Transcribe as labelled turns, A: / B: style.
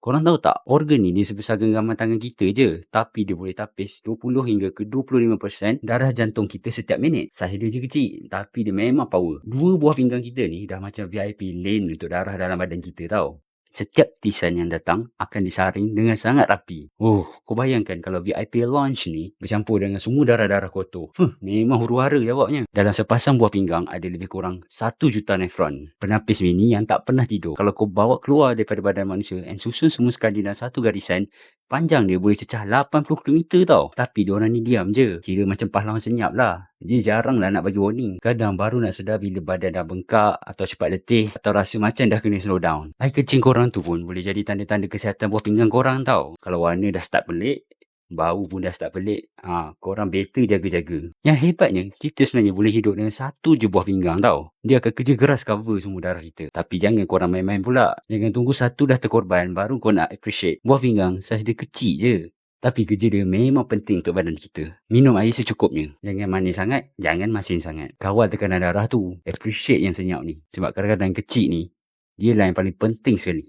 A: Korang tahu tak, organ ni dia sebesar genggaman tangan kita je. Tapi dia boleh tapis 20 hingga ke 25% darah jantung kita setiap minit. Saiz dia je kecil. Tapi dia memang power. Dua buah pinggang kita ni dah macam VIP lane untuk darah dalam badan kita tau. Setiap tisan yang datang akan disaring dengan sangat rapi. Oh, kau bayangkan kalau VIP launch ni bercampur dengan semua darah-darah kotor. Huh, memang huru-hara jawabnya. Dalam sepasang buah pinggang ada lebih kurang 1 juta nefron. Penapis mini yang tak pernah tidur. Kalau kau bawa keluar daripada badan manusia and susun semua sekali dalam satu garisan, panjang dia boleh cecah 80 km tau. Tapi diorang ni diam je. Kira macam pahlawan senyap lah. Dia jarang lah nak bagi warning. Kadang baru nak sedar bila badan dah bengkak atau cepat letih atau rasa macam dah kena slow down. Air kecing korang tu pun boleh jadi tanda-tanda kesihatan buah pinggang korang tau. Kalau warna dah start pelik, bau pun dah start pelik, ha, korang better jaga-jaga. Yang hebatnya, kita sebenarnya boleh hidup dengan satu je buah pinggang tau. Dia akan kerja keras cover semua darah kita. Tapi jangan korang main-main pula. Jangan tunggu satu dah terkorban baru kau nak appreciate. Buah pinggang saiz dia kecil je. Tapi kerja dia memang penting untuk badan kita. Minum air secukupnya. Jangan manis sangat, jangan masin sangat. Kawal tekanan darah tu. Appreciate yang senyap ni. Sebab kadang-kadang kecil ni, dia lah yang paling penting sekali.